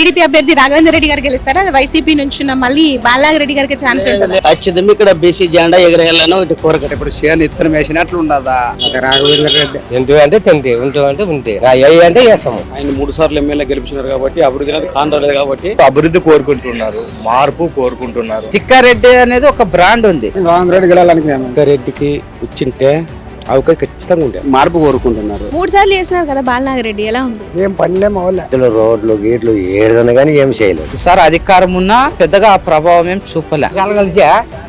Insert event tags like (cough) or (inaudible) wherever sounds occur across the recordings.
TDP అభ్యర్థి రాఘవేంద్ర రెడ్డి గారు గెలుస్తారా? వైసీపీ నుంచి మళ్ళీ బాలనాగ రెడ్డి గారికి ఛాన్స్ ఉంటుంది? ఖచ్చితంగా ఇక్కడ బీసీ జెండా ఎగరేయాలని ఒకటి కోరిక. ఇప్పుడు చేను ఇత్తనం వేసినట్లు ఉండదా రాఘవేంద్ర రెడ్డి. ఎందు అంటే తింటే ఉంటూ అంటే ఉంటే ఏ అంటే చేస్తాము ఆయన మూడు సార్లు ఎమ్మెల్యే గెలిపించినారు కాబట్టి అభివృద్ధి అనేది కానరాలేదు కాబట్టి. అభివృద్ధి కోరుకుంటున్నారు మార్పు కోరుకుంటున్నారు. తిక్కారెడ్డి అనేది ఒక బ్రాండ్ ఉంది. రాఘవేంద్ర రెడ్డి రెడ్డికి ఇచ్చింటే అవకాశం ఖచ్చితంగా ఉండే మార్పు కోరుకుంటున్నారు. మూడు సార్లు చేసినారు కదా బాలనాగ రెడ్డి ఎలా ఉంది? ఏం పనిలేం అవ్వలే రోడ్లు గేట్లు ఏడదన కానీ ఏం చేయలేదు. సార్ అధికారం ఉన్నా పెద్దగా ప్రభావం ఏం చూపలే. కలిసి?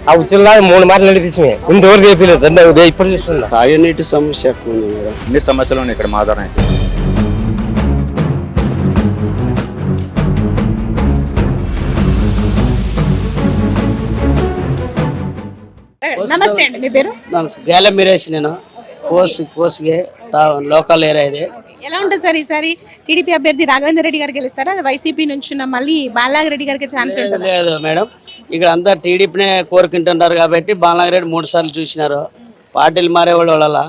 ఆ ఉచిలా మూడు మార్లు నడిపిస్తామే ఇంతవరకు చెప్పలేదు ఇప్పుడు చూస్తున్నా. తాగునీటి సమస్య ఎక్కువ ఉంది మేడం. అన్ని సమస్యలు ఇక్కడ మాధవరం నమస్తే అండి మీ పేరు? గేల మీరేసి నేను? కోసి కోసిగే లోకల్ ఏరియా ఇది. ఎలా ఉంటుంది సార్ ఈసారి టీడీపీ అభ్యర్థి రాఘవేంద్ర రెడ్డి గారు గెలుస్తారా? వైసీపీ నుంచి మళ్ళీ బాలనాగ రెడ్డి గారికి ఛాన్స్ ఉంటుంది? లేదు మేడం. ఇక్కడ అంతా టీడీపీనే కోరుకుంటున్నారు కాబట్టి బాలనాగరెడ్డి మూడు సార్లు చూసినారు. పార్టీలు మారేవాళ్ళు వాళ్ళ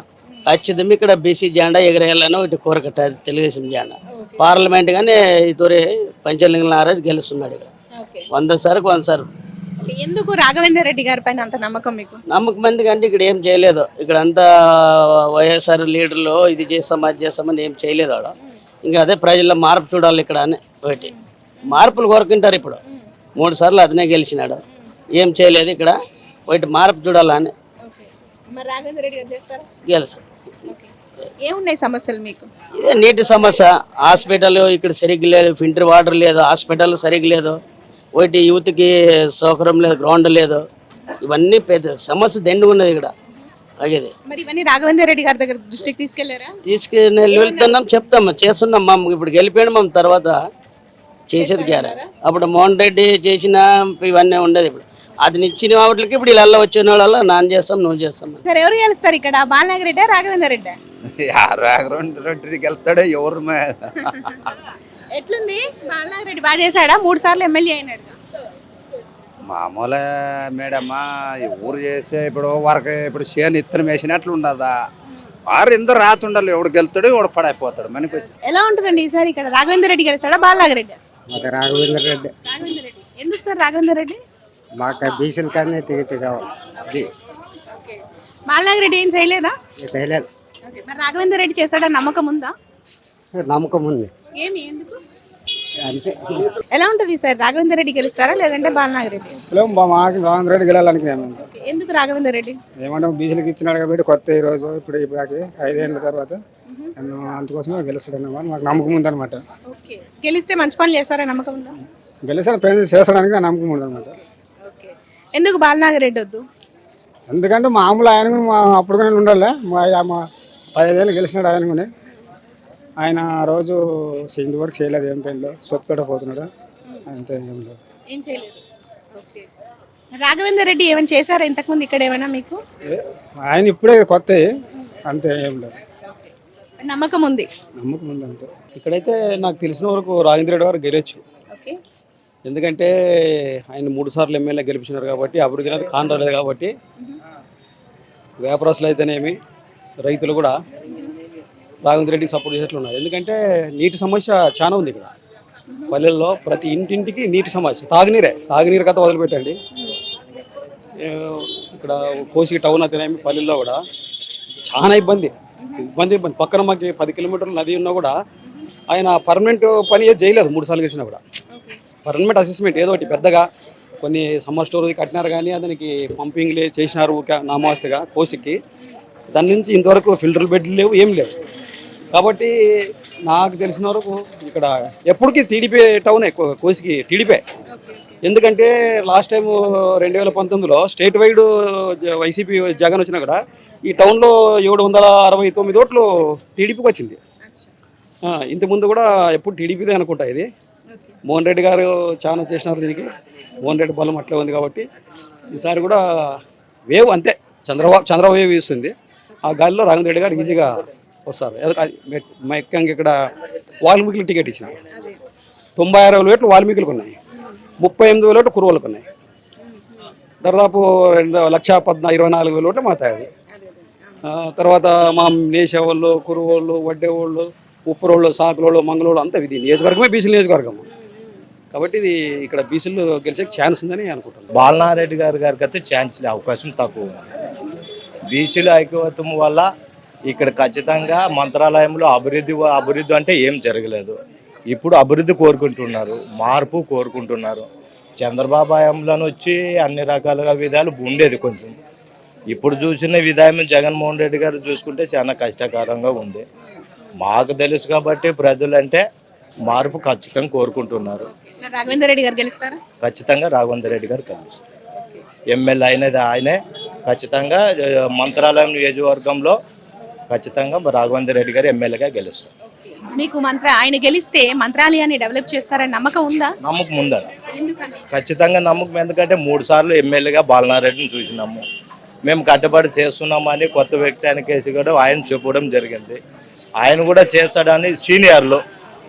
ఖచ్చితంగా ఇక్కడ బీసీ జెండా ఎగరేయాలని ఒకటి కోరికట తెలుగుదేశం జెండా. పార్లమెంట్ కానీ తొరి పంచలింగ నారాజ్ గెలుస్తున్నాడు ఇక్కడ. వంద సార్కి వంద సార్ ఎందుకు రాఘవేంద్ర రెడ్డి గారి పైన అంత నమ్మకం మీకు? నమ్మకం మంది కంటే ఇక్కడ ఏం చేయలేదు. ఇక్కడ అంతా వైఎస్ఆర్ లీడర్లు ఇది చేస్తాం అది చేస్తామని ఏం చేయలేదు వాడు ఇంకా అదే ప్రజల్లో మార్పు చూడాలి ఇక్కడ అని ఒకటి. మార్పులు కోరుకుంటారు ఇప్పుడు. మూడు సార్లు అతనే గెలిచినాడు. ఏం చేయలేదు ఇక్కడ. ఒకటి మార్పు చూడాలని గెలుసు ఏమున్నాయి సమస్యలు మీకు? ఇదే నీటి సమస్య. హాస్పిటల్ ఇక్కడ సరిగ్గా లేదు. ఫిల్టర్ వాటర్ లేదు. హాస్పిటల్ సరిగ్గా లేదు. ఒకటి యూత్కి సౌకర్యం లేదు గ్రౌండ్ లేదు. ఇవన్నీ పెద్ద సమస్య దండి ఉన్నది ఇక్కడ. అగేది మరి ఇవన్నీ రాఘవేంద్ర రెడ్డి గారి దగ్గర దృష్టికి తీసుకెళ్ళారా? తీసుకుని వెళ్తున్నాం చెప్తాం చేస్తున్నాం మా ఇప్పుడు గెలిపోయాడు మా తర్వాత చేసేది గ్యారా. అప్పుడు మోహన్ రెడ్డి చేసిన ఇవన్నీ ఉండేది ఇప్పుడు. అతను ఇచ్చిన వాటికి ఇప్పుడు ఇలా వచ్చిన వాళ్ళ నాన్న చేస్తాం నువ్వు చేస్తాం. సార్ ఎవరు గెలుస్తారు ఇక్కడ? బాలనాగ రెడ్డి రాఘవేంద్ర రెడ్డి? (laughs) రాఘవేంద్ర రెడ్డికి వెళ్తాడో ఎవరు మే- (laughs) ఎట్లుంది? బాలనాగ రెడ్డి బాగా చేశాడా? మూడు సార్లు ఎమ్మెల్యే అయినాడు మామూలే మేడమ్మా ఈ ఊరు చేసే ఇప్పుడు వరకు ఇప్పుడు చేను ఇత్తనం వేసినట్లు ఉండదా వారు ఎందరో రాత ఉండాలి ఎవడు గెలుతాడు ఎవడు పడైపోతాడు మనకి వచ్చి ఎలా ఉంటుందండి ఈసారి ఇక్కడ? రాఘవేంద్ర రెడ్డి గెలుస్తాడా బాలనాగ రెడ్డి? మాకు రాఘవేంద్ర రెడ్డి. రాఘవేంద్ర రెడ్డి. ఎందుకు సార్ రాఘవేంద్ర రెడ్డి? మాకు బీసీల కానీ టికెట్ కావాలి. ఏం చేయలేదా? చేయలేదు. రాఘవేంద్ర రెడ్డి చేశాడా? నమ్మకం ఉందా? నమ్మకం ఉంది. ఏమి? ఎందుకు? ఎలా ఉంటుంది సార్? రాఘవేంద్ర రెడ్డి గెలుస్తారా లేదంటే బాలనాగ రెడ్డి? హలో మా మాకు రాఘవేంద్ర రెడ్డి గెలాలనుకున్నాము. ఎందుకు రాఘవేంద్ర రెడ్డి? ఏమంటే బీసీలకు ఇచ్చినాడు కాబట్టి కొత్త ఈ రోజు ఇప్పుడు ఇప్పటికి ఐదేళ్ళ తర్వాత నేను అందుకోసమే గెలుస్తాడన్నమాట మాకు నమ్మకం ఉందన్నమాట. ఓకే. గెలిస్తే మంచి పనులు చేస్తారా నమ్మకం ఉందా? గెలిచిన ప్రయత్నం చేసడానికి నా నమ్మకం ఉందన్నమాట. ఎందుకు బాలనాగ రెడ్డి వద్దు? ఎందుకంటే మామూలు ఆయన అప్పుడు కూడా ఉండాలి. మా మా పదిహేను గెలిచినాడు ఆయన కూడా ఆయన ఆ రోజు ఇంత వరకు చేయలేదు ఏం పెళ్ళి సొత్తుతో పోతున్నాడు. అంతే ఏం లేదు. ఏం చేయలేదు. ఓకే. రాఘవేంద్ర రెడ్డి ఏమైనా చేశారా? ఇంతకుముందు ఇక్కడ ఏమైనా మీకు? ఏ- ఆయన ఇప్పుడే కొత్త అంతే ఏం లేదు. నమ్మకం ఉంది? నమ్మకం ఉంది అంతే. ఇక్కడైతే నాకు తెలిసిన వరకు రాజేంద్ర రెడ్డి గారు గెలవచ్చు ఓకే. ఎందుకంటే ఆయన మూడు సార్లు ఎమ్మెల్యే గెలిపించినారు కాబట్టి అభివృద్ధి అనేది కానరాలేదు కాబట్టి వ్యాపారస్తులు అయితేనేమి రైతులు కూడా రాఘవేంద్ర రెడ్డికి సపోర్ట్ చేసేట్లు ఉన్నారు ఎందుకంటే నీటి సమస్య చాలా ఉంది ఇక్కడ. పల్లెల్లో ప్రతి ఇంటింటికి నీటి సమస్య. తాగునీరే. తాగునీరు కథ వదిలిపెట్టండి ఇక్కడ కోసి టౌన్ అతనేమి పల్లెల్లో కూడా చాలా ఇబ్బంది. ఇబ్బంది ఇబ్బంది. పక్కన మాకు పది కిలోమీటర్లు నది ఉన్నా కూడా ఆయన పర్మనెంట్ పని ఏది చేయలేదు మూడు సార్లు గెలిచినా కూడా. పర్మనెంట్ అసెస్మెంట్ ఏదో ఒకటి పెద్దగా కొన్ని సమ్మర్ స్టోర్ కట్టినారు కానీ అతనికి పంపింగ్లే చేసినారు ఊరికే నామాస్తుగా కోసికి. దాని నుంచి ఇంతవరకు ఫిల్టర్ బెడ్లు లేవు ఏం లేవు. కాబట్టి నాకు తెలిసిన వరకు ఇక్కడ ఎప్పటికీ టీడీపీ టౌనే కో- కోసికి టీడీపీ. ఎందుకంటే లాస్ట్ టైం రెండు వేల పంతొమ్మిదిలో స్టేట్ వైడ్ వైసీపీ జగన్ వచ్చినా కూడా ఈ టౌన్లో ఏడు వందల అరవై తొమ్మిది ఓట్లు టీడీపీకి వచ్చింది. ఇంతకుముందు కూడా ఎప్పుడు టీడీపీదే అనుకుంటా ఇది. మోహన్ రెడ్డి గారు చాలా చేసినారు దీనికి. మోహన్ రెడ్డి బలం అట్లే ఉంది కాబట్టి ఈసారి కూడా వేవ్ అంతే. చంద్రబాబు చంద్రబాబు వేవ్ ఇస్తుంది ఆ గాలిలో రాఘవేంద్ర రెడ్డి గారు ఈజీగా వస్తారు ముఖ్యంగా ఇక్కడ వాల్మీకి టికెట్ ఇచ్చినారు. తొంభై ఆరు వేల ఓట్లు వాల్మీకులకు ఉన్నాయి. ముప్పై ఎనిమిది వేల ఓట్లు కురువలకు ఉన్నాయి. దాదాపు రెండు లక్ష పద్నా ఇరవై నాలుగు వేల ఓట్లు మా తాయి తర్వాత మా నేసేవాళ్ళు కురువోళ్ళు వడ్డేవాళ్ళు ఉప్పురోళ్ళు సాకులోళ్ళు మంగళోళ్ళు అంతా ఇది నియోజకవర్గమే బీసీ నియోజకవర్గం. కాబట్టి ఇది ఇక్కడ బీసీలు గెలిచే ఛాన్స్ ఉందని అనుకుంటున్నాను బాలనారెడ్డి గారి గారికి అయితే ఛాన్స్ లే అవకాశం తక్కువ బీసీల ఐక్యవత్వం వల్ల ఇక్కడ ఖచ్చితంగా మంత్రాలయంలో అభివృద్ధి అభివృద్ధి అంటే ఏం జరగలేదు. ఇప్పుడు అభివృద్ధి కోరుకుంటున్నారు మార్పు కోరుకుంటున్నారు. చంద్రబాబు హయాంలోనే వచ్చి అన్ని రకాలుగా విధాలు ఉండేది కొంచెం. ఇప్పుడు చూసిన విధానం జగన్మోహన్ రెడ్డి గారు చూసుకుంటే చాలా కష్టకరంగా ఉంది. మాకు తెలుసు కాబట్టి ప్రజలంటే మార్పు ఖచ్చితంగా కోరుకుంటున్నారు. రాఘవేంద్ర రెడ్డి గారు గెలుస్తారా? ఖచ్చితంగా రాఘవేంద్ర రెడ్డి గారు కలుస్తారు ఎమ్మెల్యే అయినది ఆయనే. ఖచ్చితంగా మంత్రాలయం నియోజకవర్గంలో ఖచ్చితంగా రాఘవేంద్ర రెడ్డి గారు ఎమ్మెల్యేగా గెలుస్తారు. మీకు మంత్ర ఆయన గెలిస్తే మంత్రాలయాన్ని డెవలప్ చేస్తారని నమ్మకం ఉందా? నమ్మకం ఎందుకని? ఖచ్చితంగా నమ్మకం ఎందుకంటే మూడు సార్లు ఎమ్మెల్యేగా బాలనారెడ్డిని చూసినాము. మేము కట్టుబడి చేస్తున్నామని కొత్త వ్యక్తి ఆయన కేసు కూడా ఆయన చెప్పడం జరిగింది. ఆయన కూడా చేస్తాడని సీనియర్లు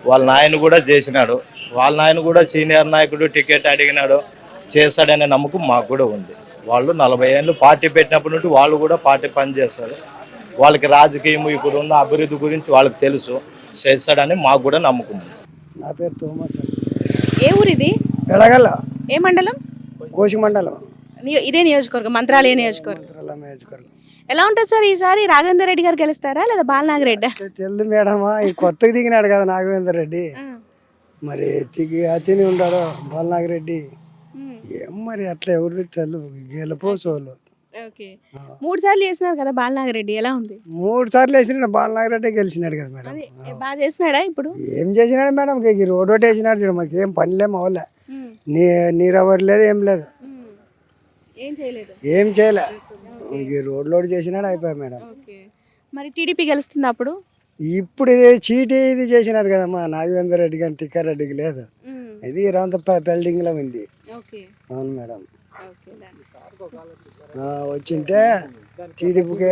వాళ్ళ నాయన కూడా చేసినాడు. వాళ్ళ నాయన కూడా సీనియర్ నాయకుడు టికెట్ అడిగినాడు. చేస్తాడనే నమ్మకం మాకు కూడా ఉంది. వాళ్ళు నలభై ఏళ్ళు పార్టీ పెట్టినప్పటి నుండి వాళ్ళు కూడా పార్టీ పనిచేస్తారు. వాళ్ళకి రాజకీయం ఇప్పుడు ఉన్న అభివృద్ధి గురించి వాళ్ళకి తెలుసు చేస్తాడని మాకు కూడా నమ్మకం నా పేరు థోమస్ ఏ ఊరు ఇది? ఎడగల్ల ఏ మండలం? కోసి మండలం. ఇదే నియోజకవర్గం మంత్రాలయ నియోజకవర్గం. ఎలా ఉంటుంది సార్ ఈసారి? రాఘవేంద్ర రెడ్డి గారు గెలుస్తారా లేదా బాలనాగిరెడ్డి తెలుదు మేడమా ఈ కొత్తగా దిగినాడు కదా నాగవేందర్ రెడ్డి. మరి తిగి అతిని ఉన్నాడు బాలనాగిరెడ్డి ఏం మరి అట్లా ఎవరిది తెలు గెలుపో సోలు. ఓకే. మూడు సార్లు చేసినారు కదా బాలనాగిరెడ్డి ఎలా ఉంది? మూడు సార్లు వేసినాడు బాలనాగిరెడ్డి గెలిచినాడు కదా మేడం. అదే బాగా చేసినాడా ఇప్పుడు? ఏం చేసినాడు మేడం ఈ రోడ్ ఒకటి వేసినాడు చూడు మాకు ఏం పనిలేం అవ్వలే నీ నీరెవరు లేదు ఏం లేదు. ఏం చేయలేదు? ఏం చేయలే. ఈ రోడ్లో ఒకటి చేసినాడు అయిపోయా మేడం. ఓకే. మరి టీడీపీ గెలుస్తుంది అప్పుడు? ఇప్పుడు ఇది చీటీ ఇది చేసినారు కదమ్మా నాగేందర్ రెడ్డి కానీ తిక్కారెడ్డికి లేదు. ఇది ఇరంత బిల్డింగ్లో ఉంది. ఓకే. అవును మేడం. వచ్చింటే టీడీపీకే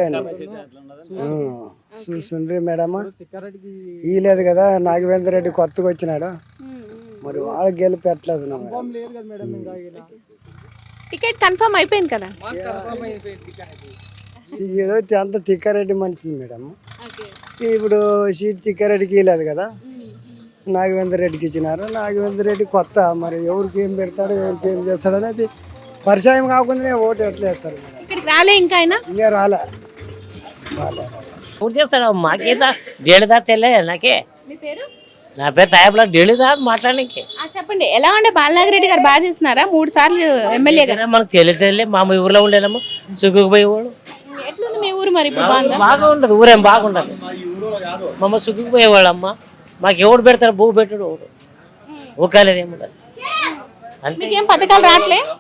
చూస్తుండ్రి మేడమ్. ఈ లేదు కదా నాగవేంద్ర రెడ్డి కొత్తగా వచ్చినాడు. మరి వాళ్ళు గెలుపు ఎట్లేదు నా మేడం. టికెట్ కన్ఫర్మ్ అయిపోయింది కదా? ఈడు అంత తిక్కారెడ్డి మనుషులు మేడం ఇప్పుడు సీట్ తిక్కారెడ్డికి ఇవ్వలేదు కదా? నాగవేంద్ర రెడ్డికి ఇచ్చినారు. నాగవేంద్ర రెడ్డి కొత్త మరి ఎవరికి ఏం పెడతాడు ఎవరికి ఏం చేస్తాడు అనేది పరిచయం కాకుండానే ఓటు ఎట్లా వేస్తారు ఇక్కడికి రాలే ఇంకా ఆయన? ఇంకా రాలే. రాలే. పూర్తి చేస్తాడు? మాకేదా డేలుదా తెల్లే నాకే. మీ పేరు? నా పేరు సాహెబ్లా డేలుదా మాట్లాడడానికి. ఆ, చెప్పండి. ఎలా ఉండే? బాలనాగిరెడ్డి గారు బాగా చేసినారా మూడు సార్లు ఎమ్మెల్యే గారు. మనకు తెలియదు మా ఊర్లో ఉండేనాము సుక్కుకుపోయేవాడు ఎట్లుంది మీ ఊరు మరి? ఇప్పుడు బాగుందా? బాగా ఉండదు ఊరేం బాగుండదు. మమ్మ సుక్కుకుపోయేవాడు అమ్మ మాకు ఎవడు పెడతారు భూ పెట్టాడు ఎవడు ఊకాలేదు ఏముండదు అంతే. మీకేం పథకాలు రావట్లే? ఆ?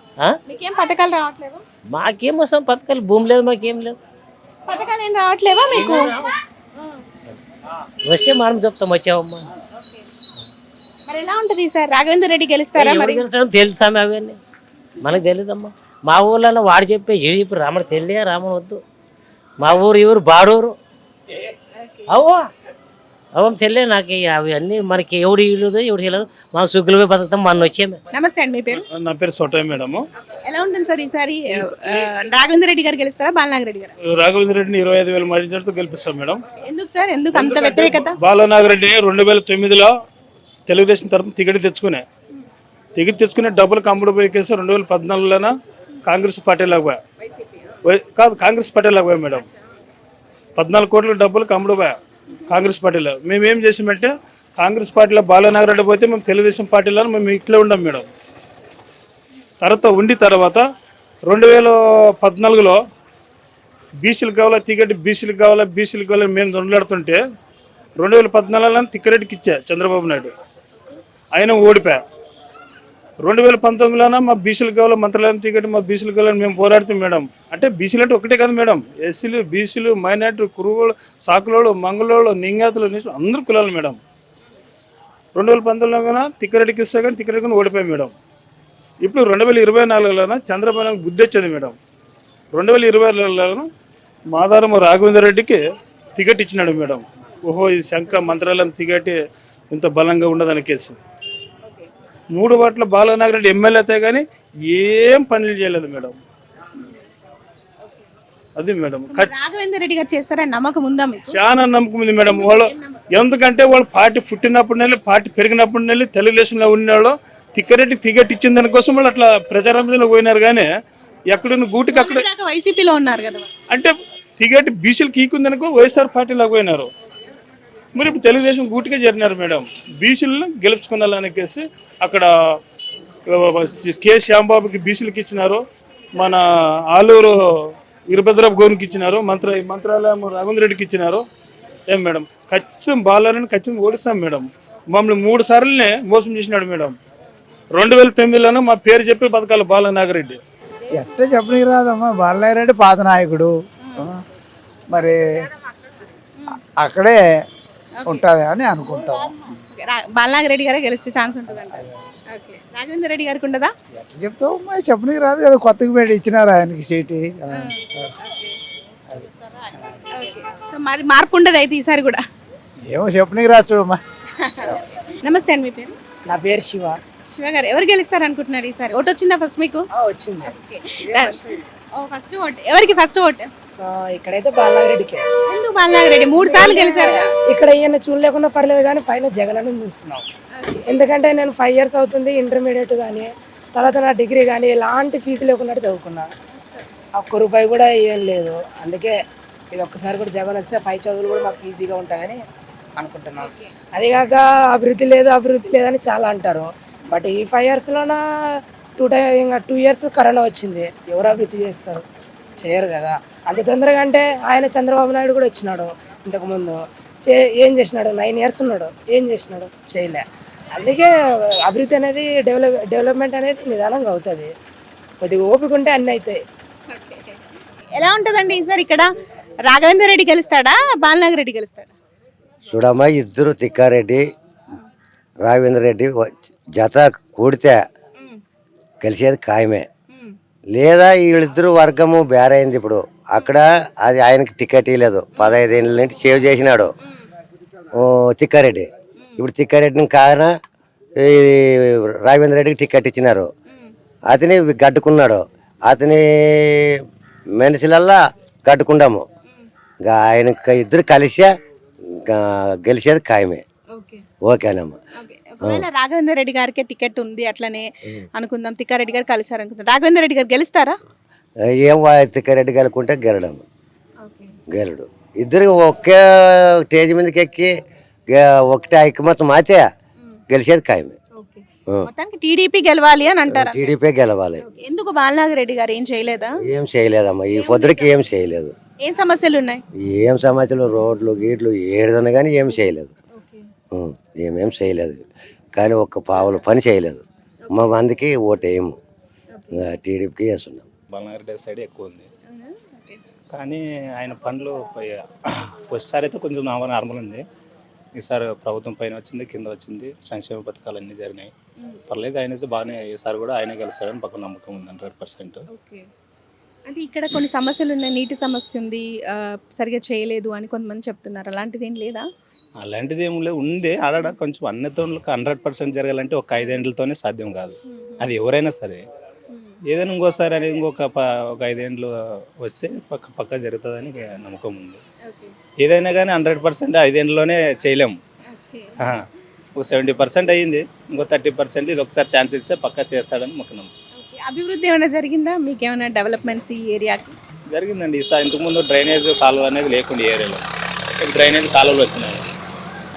మీకేం పథకాలు రావట్లేవా? మాకేం వస్తాం పథకాలు? భూమి లేదు మాకేం లేదు. పథకాలు ఏం రావట్లేవా మీకు? వస్తే మనం చెప్తాం వచ్చావమ్మా. మరి ఎలా ఉంటది సార్? రాఘవేంద్ర రెడ్డి గెలుస్తారా మరి? గెలిచడం తెలుసా అవన్నీ? మనకు తెలియదమ్మా మా ఊర్లో వాడు చెప్పే ఏడు చెప్పి రాముడు తెలియ? రాముడు వద్దు. మా ఊరు ఎవరు? బాడూరు. అవ్వా. అవ్వం తెలియ నాకు ఇక అవి అన్నీ మనకి ఎవడు ఇల్లుదో ఎవడు తెలియదు. మనం సుగ్గులు పోయి బతుకుతాం మన వచ్చేమే నమస్తే అండి మీ పేరు? నా పేరు సొట్టయ్య మేడము. ఎలా ఉంటుంది సార్ ఈసారి రాఘవేంద్ర రెడ్డి గారు గెలుస్తారా బాలనాగిరెడ్డి గారు? రాఘవేంద్ర రెడ్డిని ఇరవై ఐదు వేల మధ్యతో గెలిపిస్తాం మేడం. ఎందుకు సార్? ఎందుకు అంత వ్యతిరేకత? బాలనాగరెడ్డి రెండు వేల తొమ్మిదిలో తెలుగుదేశం తరఫున టికెట్ తెచ్చుకునే. టికెట్ తెచ్చుకునే డబ్బులు కమ్ముడు పోయేసి రెండు వేల పద్నాలుగులోన కాంగ్రెస్ పార్టీలోకి పోయా. వై- కాదు కాంగ్రెస్ పార్టీలోకి పోయా మేడం. పద్నాలుగు కోట్ల డబ్బులు కమ్ముడు పోయా. కాంగ్రెస్ పార్టీలో. మేము ఏం చేసామంటే కాంగ్రెస్ పార్టీలో బాలనాగరెడ్డి పోతే మేము తెలుగుదేశం పార్టీలో మేము ఇట్లా ఉండం మేడం. తర్వాత ఉండి తర్వాత రెండు వేల పద్నాలుగులో బీసీలకు కావాలా టికెట్ బీసీలకు కావాలా బీసీలకు కావాలా మేము దొండలాడుతుంటే రెండు వేల పద్నాలుగులో తిక్కరెడ్డికి ఇచ్చా చంద్రబాబు నాయుడు. ఆయన ఓడిపోయా. రెండు వేల పంతొమ్మిదిలోన మా బీసీలకు కావాలి మంత్రాలయం టికెట్ మా బీసీలకు కావాలని మేము పోరాడుతాం మేడం. అంటే బీసీలు అంటే ఒకటే కదా మేడం. ఎస్సీలు బీసీలు మైనార్టీ కురువులు సాకులోళ్ళు మంగళోళ్ళు నింగాతులు నీసులు అందరు కులాలు మేడం. రెండు వేల పంతొమ్మిదిలో కన్నా తిక్కరెడ్డికి ఇస్తే కానీ తిక్కరెడ్డికి ఓడిపోయాం మేడం. ఇప్పుడు రెండు వేల ఇరవై నాలుగులోన చంద్రబాబు నాయుడు బుద్ధి వచ్చింది మేడం. రెండు వేల ఇరవై నాలుగులో మాదారం రాఘవేంద్ర రెడ్డికి టికెట్ ఇచ్చినాడు మేడం. ఓహో ఇది శంఖ మంత్రాలయం టికెట్ ఇంత బలంగా ఉండదని కేసు. మూడు వాట్ల బాలనాగరెడ్డి ఎమ్మెల్యే అయితే కానీ ఏం పనులు చేయలేదు మేడం. అది మేడం. రాఘవేంద్ర రెడ్డి గారు చేస్తారని నమ్మకం ఉందా చాలా నమ్మకం ఉంది మేడం. వాళ్ళు ఎందుకంటే వాళ్ళు పార్టీ పుట్టినప్పటి నుండి పార్టీ పెరిగినప్పటి నుండి తెలుగుదేశంలో ఉన్నవాళ్ళు తిక్కరెడ్డి టికెట్ ఇచ్చిన దానికోసం వాళ్ళు అట్లా ప్రచారంలో పోయినారు కానీ ఎక్కడున్న గూటికి అక్కడ వైసీపీలో ఉన్నారు కదా. అంటే టికెట్ బీసీలు కీకుందనుకో వైఎస్ఆర్ పార్టీలోకి పోయినారు. మరి ఇప్పుడు తెలుగుదేశం గూటిగా జరిగినారు మేడం. బీసీలను గెలుచుకున్నారనేసి అక్కడ కె శ్యాంబాబుకి బీసీలకు ఇచ్చినారు. మన ఆలూరు వీరభద్రరావు గౌరికి ఇచ్చినారు. మంత్ర మంత్రాలయం రవీంద్ర రెడ్డికి ఇచ్చినారు. ఏం మేడం? ఖచ్చితం బాలని ఖచ్చితంగా ఓడిస్తాం మేడం. మమ్మల్ని మూడు సార్లునే మోసం చేసినాడు మేడం. రెండు వేల తొమ్మిదిలోనూ మా పేరు చెప్పి బతకాలి బాల నాగరెడ్డి ఎట్ట చెప్పడానికి రాదమ్మా. బాలనాగరెడ్డి పాత నాయకుడు. మరి అక్కడే ఉంటుంది అని అనుకుంటాం. రా- బాలనాగిరెడ్డి గారే గెలిచే ఛాన్స్ ఉంటుందంట. ఓకే రాఘవేంద్ర రెడ్డి గారికి ఉండదా? చెప్తావు? మరి చెప్పనికి రాదు ఏదో కొత్తగా పెట్టి ఇచ్చినారు ఆయనకి సీటు. సో మరి మార్పు ఉండదు అయితే ఈసారి కూడా. ఏమో చెప్పనికి రాదు చూడమ్మా. నమస్తే అండి మీ పేరు? నా పేరు శివ. శివ గారు ఎవరు గెలుస్తారు అనుకుంటున్నారు ఈసారి? ఓటు వచ్చిందా ఫస్ట్ మీకు? వచ్చింది. ఓ ఫస్ట్ ఓట్. ఎవరికి ఫస్ట్ ఓట్? ఇక్కడైతే బాలనాగిరెడ్డికి. ఎందుకు బాలనాగిరెడ్డి? మూడు సార్లు గెలిచారు. ఇక్కడ ఈయన చూడలేకుండా పర్లేదు కానీ పైన జగన్ చూస్తున్నాం. ఎందుకంటే నేను ఫైవ్ ఇయర్స్ అవుతుంది ఇంటర్మీడియట్ కానీ తర్వాత నా డిగ్రీ కానీ ఎలాంటి ఫీజు లేకుండా చదువుకున్నా. ఒక్క రూపాయి కూడా ఏం లేదు. అందుకే ఇది ఒక్కసారి కూడా జగన్ వస్తే పై చదువులు కూడా మాకు ఈజీగా ఉంటాయని అనుకుంటున్నాం. అదేగాక అభివృద్ధి లేదు అభివృద్ధి లేదని చాలా అంటారు. బట్ ఈ ఫైవ్ ఇయర్స్లోన టూ టై ఇంకా టూ ఇయర్స్ కరోనా వచ్చింది. ఎవరు అభివృద్ధి చేస్తారు? చేయరు కదా. అంత తొందరగా అంటే ఆయన చంద్రబాబు నాయుడు కూడా వచ్చినాడు ఇంతకుముందు. చే ఏం చేసినాడు? నైన్ ఇయర్స్ ఉన్నాడు. ఏం చేసినాడు? చేయలే. అందుకే అభివృద్ధి అనేది డెవలప్ డెవలప్మెంట్ అనేది నిదానంగా అవుతుంది. కొద్దిగా ఓపిక ఉంటే అన్నీ అవుతాయి ఎలా ఉంటుందండి ఈసారి ఇక్కడ? రాఘవేంద్ర రెడ్డి గెలుస్తాడా? బాలనాగిరెడ్డి గెలుస్తాడా? చూడమ్మా ఇద్దరు తిక్కారెడ్డి రాఘవేంద్ర రెడ్డి జత కూడితే గెలిచేది ఖాయమే. లేదా వీళ్ళిద్దరు వర్గము బేరైంది ఇప్పుడు. అక్కడ అది ఆయనకి టికెట్ ఇవ్వలేదు పదహైదు ఏళ్ళ నుండి సేవ్ చేసినాడు. తిక్కారెడ్డి. ఇప్పుడు తిక్కారెడ్డిని ఈ రాఘవేంద్ర రెడ్డికి టికెట్ ఇచ్చినారు. అతని గడ్డుకున్నాడు. అతని మనుషులల్లా గడ్డుకుండాము. ఆయన ఇద్దరు కలిసే గెలిచేది ఖాయమే. ఓకే. ఓకేనమ్మా రాఘవేంద్ర రెడ్డి గారికి టికెట్ ఉంది అట్లనే అనుకుందాం. తిక్కారెడ్డి గారు కలిసారు అనుకుందాం రాఘవేంద్ర రెడ్డి గారు గెలుస్తారా? ఏం తిక్కారెడ్డి గెలుకుంటే గెలడం. గెలడు. ఇద్దరు ఒకే స్టేజ్ మీదకి ఎక్కి ఒకటే ఐకమత్యం మాతే గెలిచేది ఖాయమే. మొత్తానికి టీడీపీ గెలవాలి అని అంటారా? టీడీపీ గెలవాలి. ఎందుకు బాలనాగిరెడ్డి గారు ఏం చేయలేదా? ఏం చేయలేదమ్మా. ఈ పొద్దుడికి ఏం చేయలేదు. ఏం సమస్యలు ఉన్నాయి? ఏం సమాచారం రోడ్లు గీట్లు ఏడుదన్న కానీ ఏం చేయలేదు. ఏమేం చేయలేదు. కానీ ఒక్క పావులు పని చేయలేదు. మా మందికి ఓటేయము. టీడీపీకి వేస్తున్నాం. బాలనగర్ సైడ్ ఎక్కువ ఉంది. కానీ ఆయన పనులు ఫస్ట్సారి అయితే కొంచెం నార్మల్ నార్మల్ ఉంది. ఈసారి ప్రభుత్వం పైన వచ్చింది కింద వచ్చింది సంక్షేమ పథకాలు అన్నీ జరిగినాయి. పర్లేదు ఆయన అయితే బాగానే ఈసారి కూడా ఆయనే గెలుస్తాడని పక్క నమ్మకం ఉంది హండ్రెడ్ పర్సెంట్. ఓకే. అంటే ఇక్కడ కొన్ని సమస్యలు ఉన్నాయి నీటి సమస్య ఉంది సరిగా చేయలేదు అని కొంతమంది చెప్తున్నారు. అలాంటిది ఏం లేదా? అలాంటిది ఏం లేదు ఉంది ఆడ కొంచెం అన్నితో హండ్రెడ్ పర్సెంట్ జరగాలంటే ఒక ఐదేండ్లతోనే సాధ్యం కాదు. అది ఎవరైనా సరే. ఏదైనా ఇంకోసారి అనేది ఇంకొక ఒక ఐదేండ్లు వస్తే పక్క పక్క జరుగుతుందని నమ్మకం ఉంది. ఏదైనా కానీ హండ్రెడ్ పర్సెంట్ ఐదేండ్లోనే చేయలేము. ఒక సెవెంటీ పర్సెంట్ అయ్యింది ఇంకో థర్టీ పర్సెంట్ ఇది ఒకసారి ఛాన్స్ ఇస్తే పక్కా చేస్తాడని మాకు నమ్మకం. అభివృద్ధి ఏమైనా జరిగిందా? మీకు ఏమైనా డెవలప్మెంట్స్ ఈ ఏరియాకి? జరిగిందండి. ఈసారి ఇంతకుముందు డ్రైనేజ్ కాలువలు అనేది లేకుండా ఏరియాలో. డ్రైనేజ్ కాలువలు వచ్చినాయి.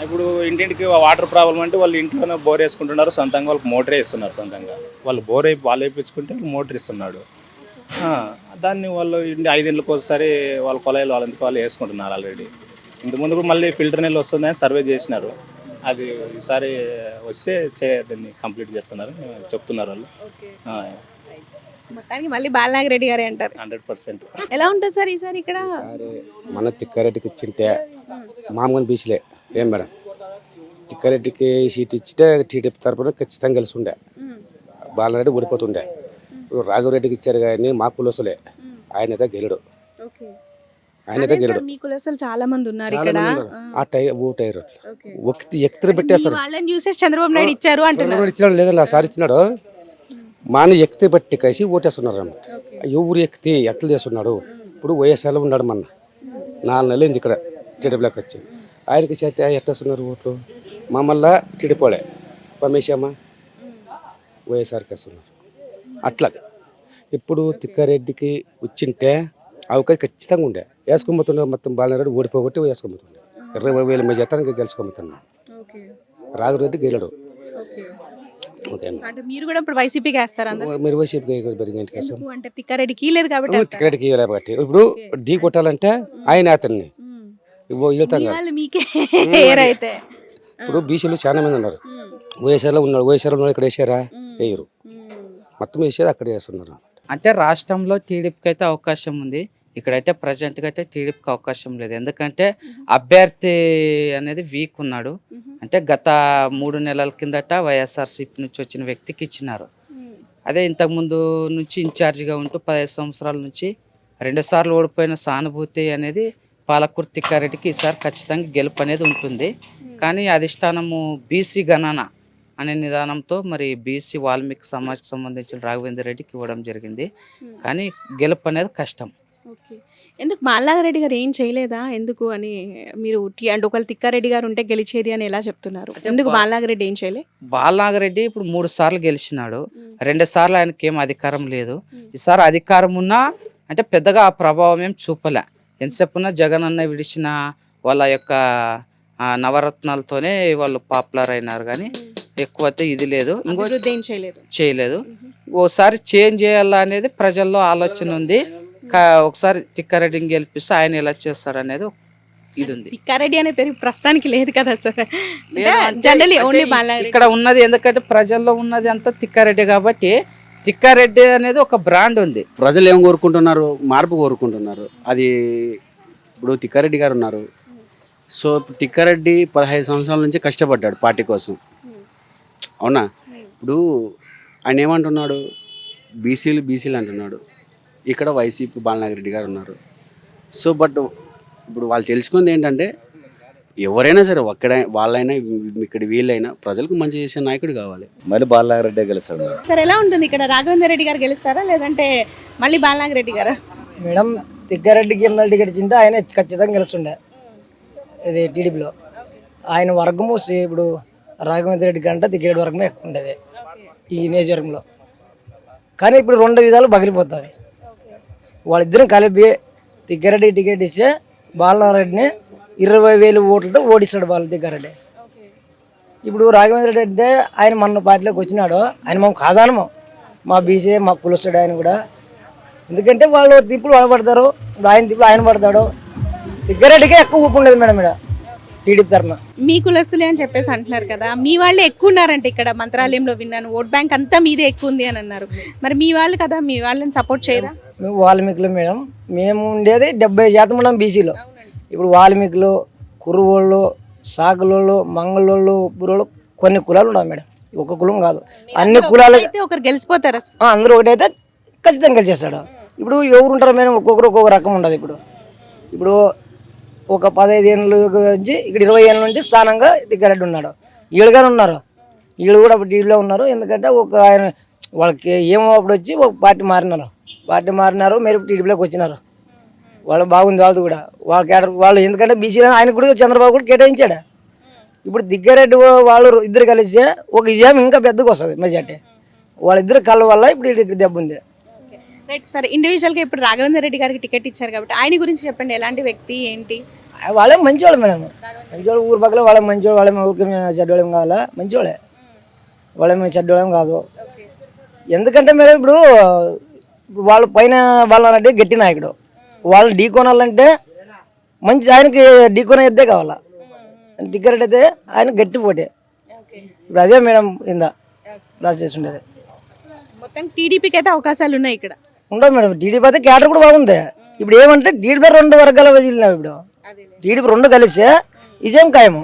ఇప్పుడు ఇంటింటికి వాటర్ ప్రాబ్లం అంటే వాళ్ళు ఇంట్లోనే బోర్ వేసుకుంటున్నారు సొంతంగా వాళ్ళకి మోటరే ఇస్తున్నారు సొంతంగా. వాళ్ళు బోర్ అయి వాళ్ళు వేయించుకుంటే మోటార్ ఇస్తున్నాడు. ఆ, దాన్ని వాళ్ళు ఇంటి ఐదేళ్ళకి ఒకసారి వాళ్ళ కొలాయిలు వాళ్ళందుకు వాళ్ళు వేసుకుంటున్నారు ఆల్రెడీ ఇంతకుముందు కూడా మళ్ళీ ఫిల్టర్ నీళ్ళు వస్తుందని సర్వే చేసినారు. అది ఈసారి వస్తే చే- దాన్ని కంప్లీట్ చేస్తున్నారు చెప్తున్నారు వాళ్ళు. మొత్తానికి మళ్ళీ బాలనాగిరెడ్డి గారే అంటారు. Hundred percent. ఎలా ఉంటుంది సార్ ఈసారి ఇక్కడ? మన తిక్కారెడ్డికి ఇచ్చింటే మామూలు బీచ్లే. ఏం మేడం? తిక్కారెడ్డికి సీట్ ఇచ్చితే టీడీపీ తరపున ఖచ్చితంగా గెలిచి ఉండే బాలరెడ్డి ఓడిపోతుండే. ఇప్పుడు రాఘవరెడ్డికి ఇచ్చారు కానీ మా కులసులే. ఆయన గెలడు. ఆయన గెలడు. మీ చాలా మంది ఉన్నారు ఇక్కడ. ఆ టై ఓ టైర్. ఎక్కితే పెట్టేస్తారు. వాళ్ళని చూసేసి చంద్రబాబు నాయుడు ఇచ్చారు అంటున్నారు. ఇచ్చినాడు లేదండి ఆ సారి ఇచ్చినాడు. మాని ఎక్కితే బట్టి కలిసి ఓటేస్తున్నారు అన్నమాట ఎవరు ఎక్కితే ఎట్లా చేస్తున్నాడు? ఇప్పుడు వైఎస్ఆర్లో ఉన్నాడు మన నాలుగు నెలలు అయింది ఇక్కడ. టీడీపీలోకి వచ్చి. ఆయనకి చేస్తే ఎట్టేస్తున్నారు ఓట్లు. మమ్మల్ని టీడీపోలే పంపేసామా వైఎస్ఆర్కి వేస్తున్నారు. అట్లాది. ఇప్పుడు తిక్కారెడ్డికి వచ్చింటే అవకాశం ఖచ్చితంగా ఉండే. వేసుకోబోతుండే మొత్తం బాలనారెడ్డి ఓడిపోగొట్టి వేసుకోబోతుండే. ఇరవై వేల మెజార్టీకి గెలుచుకోబోతున్నాడు. రాఘురెడ్డి గెలడు. మీరు కూడా ఇప్పుడు వైసీపీకి వేస్తారా? మీరు వైసీపీ పెరిగేంటి కోసం ఎందుకు? అంటే తిక్కారెడ్డికి లేదు కాబట్టి ఇప్పుడు ఢీ కొట్టాలంటే ఆయన అతన్ని. వెళ్తాం కదా మీకే ఇప్పుడు బీసీలు చాలా మంది ఉన్నారు. వైఎస్ఆర్లో ఉన్నారు వైఎస్ఆర్లో ఉన్నారు ఇక్కడ వేసారా? వేయరు. మొత్తం వేసేది అక్కడ వేస్తున్నారు అంటే రాష్ట్రంలో టీడీపీకి అయితే అవకాశం ఉంది. ఇక్కడైతే ప్రజెంట్గా అయితే టీడీపీకి అవకాశం లేదు. ఎందుకంటే అభ్యర్థి అనేది వీక్ ఉన్నాడు. అంటే గత మూడు నెలల కిందట వైఎస్ఆర్సీపీ నుంచి వచ్చిన వ్యక్తికి ఇచ్చినారు. అదే ఇంతకుముందు నుంచి ఇన్ఛార్జిగా ఉంటూ పదిహేను సంవత్సరాల నుంచి రెండు సార్లు ఓడిపోయిన సానుభూతి అనేది పాలకూరు తిక్కారెడ్డికి ఈసారి ఖచ్చితంగా గెలుపు అనేది ఉంటుంది. కానీ అధిష్టానము బీసీ గణన అనే నిదానంతో మరి బీసీ వాల్మీకి సమాజ్కి సంబంధించిన రాఘవేంద్ర రెడ్డికి ఇవ్వడం జరిగింది. కానీ గెలుపు అనేది కష్టం. ఓకే. ఎందుకు మాల్లాగరెడ్డి గారు ఏం చేయలేదా? ఎందుకు అని మీరు టి- అంటే ఒకవేళ తిక్కారెడ్డి గారు ఉంటే గెలిచేది అని ఎలా చెప్తున్నారు? ఎందుకు బా- మాల్లాగరెడ్డి ఏం చేయలే? బాలనాగరెడ్డి ఇప్పుడు మూడు సార్లు గెలిచినాడు. రెండు సార్లు ఆయనకి ఏం అధికారం లేదు. ఈసారి అధికారం ఉన్నా అంటే పెద్దగా ఆ ప్రభావం ఏం చూపలే. ఎంతసేపు ఉన్నా జగన్ అన్న విడిచిన వాళ్ళ యొక్క నవరత్నాలతోనే వాళ్ళు పాపులర్ అయినారు కానీ ఎక్కువ అయితే ఇది లేదు. ఇంకో చేయలేదు. చేయలేదు. ఓసారి చేంజ్ చేయాలా అనేది ప్రజల్లో ఆలోచన ఉంది. కా- ఒకసారి తిక్కారెడ్డిని గెలిపిస్తే ఆయన ఎలా చేస్తారు అనేది ఇది ఉంది. తిక్కారెడ్డి అనే పేరు ప్రస్తుతానికి లేదు కదా సార్. జనరలీ ఓన్లీ ఇక్కడ ఉన్నది ఎందుకంటే ప్రజల్లో ఉన్నది అంతా తిక్కారెడ్డి కాబట్టి తిక్కారెడ్డి అనేది ఒక బ్రాండ్ ఉంది. ప్రజలు ఏం కోరుకుంటున్నారు? మార్పు కోరుకుంటున్నారు. అది ఇప్పుడు తిక్కారెడ్డి గారు ఉన్నారు. సో తిక్కారెడ్డి పదహైదు సంవత్సరాల నుంచి కష్టపడ్డాడు పార్టీ కోసం. అవునా? ఇప్పుడు ఆయన ఏమంటున్నాడు? బీసీలు బీసీలు అంటున్నాడు. ఇక్కడ వైసీపీ బాలనాగిరెడ్డి గారు ఉన్నారు. సో బట్ ఇప్పుడు వాళ్ళు తెలుసుకుంది ఏంటంటే ఎవరైనా సరే ఒక్కడ వాళ్ళైనా ఇక్కడ వీళ్ళైనా ప్రజలకు మంచి చేసే నాయకుడు కావాలి. మళ్ళీ బాలనాగరెడ్డి గెలుస్తాడు. సార్ ఎలా ఉంటుంది ఇక్కడ రాఘవేంద్ర రెడ్డి గారు గెలుస్తారా లేదంటే మళ్ళీ బాలనాగిరెడ్డి గారా? మేడం తిగ్గారెడ్డికి ఎమ్మెల్యే టికెట్ ఇచ్చింటే ఆయన ఖచ్చితంగా గెలుస్తుండే. ఇది టీడీపీలో. ఆయన వర్గము ఇప్పుడు రాఘవేంద్ర రెడ్డి కంటే తిగ్గిరెడ్డి వర్గమే ఎక్కువ ఉండేది ఈ నియోజకవర్గంలో. కానీ ఇప్పుడు రెండు విధాలు పగిలిపోతాయి వాళ్ళిద్దరం కలిపి తిగ్గారెడ్డి టికెట్ ఇస్తే బాలనారెడ్డిని ఇరవై వేలు ఓట్లతో ఓడిస్తాడు వాళ్ళ తిగ్గారెడ్డి ఇప్పుడు రాఘవేంద్ర రెడ్డి అంటే ఆయన మన పార్టీలోకి వచ్చినాడు. ఆయన మేము కాదానము. మా బీసీ మా కులుస్తాడు ఆయన కూడా. ఎందుకంటే వాళ్ళు తిప్పులు వాళ్ళు పడతారు ఇప్పుడు ఆయన తిప్పులు ఆయన పడతాడు. తిగ్గారెడ్డికే ఎక్కువ ఊపు ఉండదు మేడం ఇక్కడ. టీడీపీ తరఫున. మీ కులస్తులే అని చెప్పేసి అంటున్నారు కదా. మీ వాళ్ళే ఎక్కువ ఉన్నారంట ఇక్కడ మంత్రాలయంలో విన్నాను. ఓట్ బ్యాంక్ అంతా మీదే ఎక్కువ ఉంది అని అన్నారు. మరి మీ వాళ్ళు కదా మీ వాళ్ళని సపోర్ట్ చేయరా? వాల్మీకులు మేడం. మేము ఉండేది డెబ్బై శాతం ఉన్నాం బీసీలో. ఇప్పుడు వాల్మీకులు కురువోళ్ళు సాకులోళ్ళు మంగళోళ్ళు ఉప్పురోళ్ళు కొన్ని కులాలు ఉన్నాయి మేడం. ఒక కులం కాదు. అన్ని కులాలు అయితే ఒకరు గెలిచిపోతారా? అందరూ ఒకటైతే ఖచ్చితంగా గెలిచేస్తాడు. ఇప్పుడు ఎవరు ఉంటారో మేడం ఒక్కొక్కరు ఒక్కొక్క రకం ఉండదు ఇప్పుడు. ఇప్పుడు ఒక పదహైదు ఏళ్ళ నుంచి ఇక్కడ ఇరవై ఏళ్ళ నుండి స్థానంగా టిక్కారెడ్డి ఉన్నాడు. వీళ్ళు కానీ ఉన్నారు. వీళ్ళు కూడా టీవీలో ఉన్నారు. ఎందుకంటే ఒక ఆయన వాళ్ళకి ఏమో అప్పుడు వచ్చి ఒక పార్టీ మారినారు. పార్టీ మారినారు మీరు టీడీపీలోకి వచ్చినారు. వాళ్ళు బాగుంది వాళ్ళది కూడా. వాళ్ళ కేటర్ వాళ్ళు ఎందుకంటే బీసీ ఆయన కూడా చంద్రబాబు కూడా కేటాయించాడు. ఇప్పుడు దిగ్గారెడ్డి వాళ్ళు ఇద్దరు కలిసి ఒక విజయం ఇంకా పెద్దగా వస్తుంది మెజార్టీ. వాళ్ళిద్దరు కళ్ళ వల్ల ఇప్పుడు దెబ్బ ఉంది. రైట్ సరే. ఇండివిజువల్గా ఇప్పుడు రాఘవేంద్ర రెడ్డి గారికి టికెట్ ఇచ్చారు కాబట్టి ఆయన గురించి చెప్పండి. ఎలాంటి వ్యక్తి ఏంటి? వాళ్ళే మంచివాళ్ళు మేడం. మంచివాళ్ళు ఊరు పక్కల వాళ్ళే మంచివాళ్ళు వాళ్ళే ఊరికి మేము చెడ్డోళ్ళం కావాలా? మంచివాళ్ళే వాళ్ళే మేము చెడ్డోళ్ళం కాదు. ఎందుకంటే మేడం ఇప్పుడు వాళ్ళ పైన వాళ్ళనంటే గట్టి నాయకుడు. వాళ్ళని ఢీ కొనాలంటే మంచి ఆయనకి ఢీ కొనే ఎద్దే కావాలా. దిగ్గరెడ్డి అయితే ఆయన గట్టి పోటీ. ఇప్పుడు అదే మేడం ఇందా ప్రాసెస్ ఉండేది మొత్తం టీడీపీకి అయితే అవకాశాలు ఉన్నాయి ఇక్కడ. ఉండదు మేడం. టీడీపీ అయితే క్యాటర్ కూడా బాగుంది. ఇప్పుడు ఏమంటే టీడీపీ రెండు వర్గాల వదిలినావు ఇప్పుడు. టీడీపీ రెండు కలిసి విజయం ఖాయము.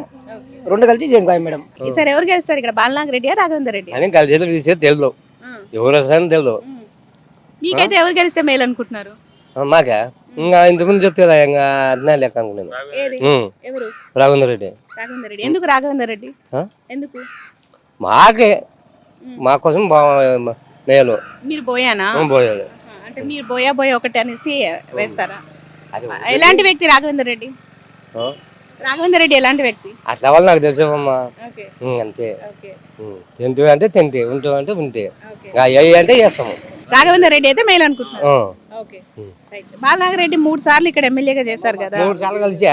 రెండు కలిసి విజయం ఖాయం మేడం. ఈసారి ఎవరు గెలుస్తారు ఇక్కడ? బాలనాగ్ రెడ్డి రాఘవేంద్ర రెడ్డి అని కలిసి తెలియదు ఎవరు వస్తారని తెలియదు మీకైతే ఎవరు గెలిస్తే మేలు అనుకుంటున్నారు మాకే? ఇంకా ఇంతకుముందు చెప్తే కదా ఇంకా అదే లెక్క అనుకున్నాను. రాఘవేంద్ర రెడ్డి. ఎందుకు రాఘవేంద్ర రెడ్డి? ఎందుకు? మాకే. మా కోసం మేలు. మీరు బోయానా పోయాడు. ఆహా, అంటే మీరు బోయా బోయా ఒకటి అనేసి వేస్తారా? ఎలాంటి వ్యక్తి రాఘవేంద్ర రెడ్డి? రాఘవేంద్ర రెడ్డి ఎలాంటి వ్యక్తి? అట్లా వాళ్ళు నాకు తెలుసమ్మా అంతే. తింటూ అంటే తింటే ఉంటూ అంటే ఉంటే. అయ్యి అంటే చేస్తాము. రాఘవేంద్ర రెడ్డి అయితే మేలు రైట్. బాలనాగరెడ్డి మూడు సార్లు ఇక్కడ ఎమ్మెల్యేగా చేశారు కదా. మూడు సార్లు కలిసి?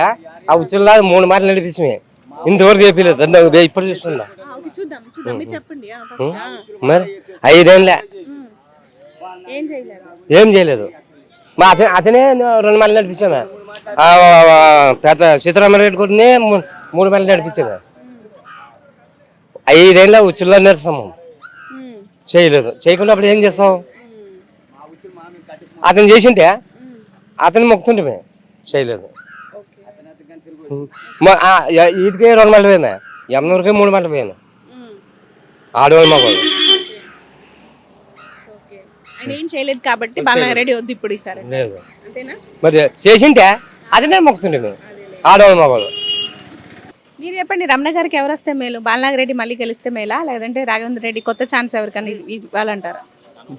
ఆ ఉచ్చుల్లా మూడు మాటలు నడిపిస్తామే ఇంతవరకు చెప్పలేదు. ఇప్పుడు చూస్తున్నా. మీరు ఐదేళ్ళే. ఏం చేయలేదు? ఏం చేయలేదు. మా అతనే అతనే రెండు మాటలు నడిపించాను పెద్ద సీతారామరెడ్డి కొట్టినే మూ- మూడు వేలు నడిపించాను ఐదేళ్ళ ఉచ్చుల్లో నడుస్తాము చేయలేదు. చేయకుండా అప్పుడు ఏం చేస్తాం? అతను చేసింటే అతను మొక్కుతుంటే చేయలేదు. మ- ఈటికే రెండు మంటలు పోయినా ఎమ్మనూరుకే మూడు మంటలు పోయాను ఆడవాళ్ళు మగవాళ్ళు ఆయన ఏం చేయలేదు కాబట్టి వద్దు ఇప్పుడు ఈసారి. లేదు. అంతేనా? మరి చేసింటే అతనే మొక్కుతుంటే ఆడవాళ్ళు మగవాళ్ళు. మీరు చెప్పండి రమణ గారికి ఎవరు వస్తే మేలు? బాలనాగరెడ్డి మళ్ళీ గెలిస్తే మేలా? లేదంటే రాఘవేంద్ర రెడ్డి కొత్త ఛాన్స్ ఎవరికన్నా ఇది- ఇది ఇవ్వాలంటారా?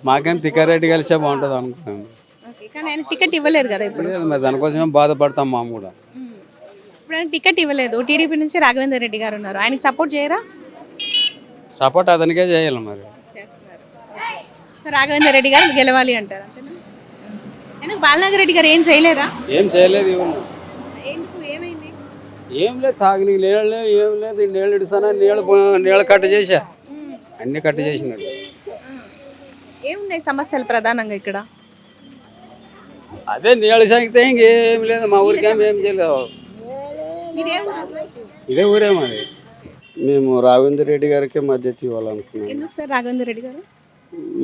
మాకేం తిక్కారెడ్డి కలిసే బాగుంటుంది కానీ ఆయన టికెట్ ఇవ్వలేదు కదా ఇప్పుడు? లేదు మరి దానికోసమే బాధపడతాం మాము కూడా. ఇప్పుడు ఆయన టికెట్ ఇవ్వలేదు. టీడీపీ నుంచి రాఘవేంద్ర రెడ్డి గారు ఉన్నారు. ఆయనకి సపోర్ట్ చేయరా? సపోర్ట్ అతనికే చేయాలి మరి. సో రాఘవేంద్ర రెడ్డి గారు గెలవాలి అంటారు అంతేనా? ఎందుకు బాలనాగర్ రెడ్డి గారు ఏం చేయలేదా? ఏం చేయలేదు ఎందుకు? ఏమైంది? ఏం లేదు తాగి నీళ్ళు ఏం లేదు నీళ్ళు ఇడుస్తానా నీళ్ళు నీళ్ళు కట్ట చేసా. అన్ని కట్ట చేసినాడు. ఏమున్నాయి సమస్యలు ప్రధానంగా ఇక్కడ? అదే నీళ్ళు సాగితే ఇంకేం లేదు మా ఊరికేం ఏం చేయలేదు. ఇదే ఊరే మరి మేము రాఘవేంద్ర రెడ్డి గారికి మద్దతు ఇవ్వాలనుకున్నాం. ఎందుకు సార్ రాఘవేంద్ర రెడ్డి గారు?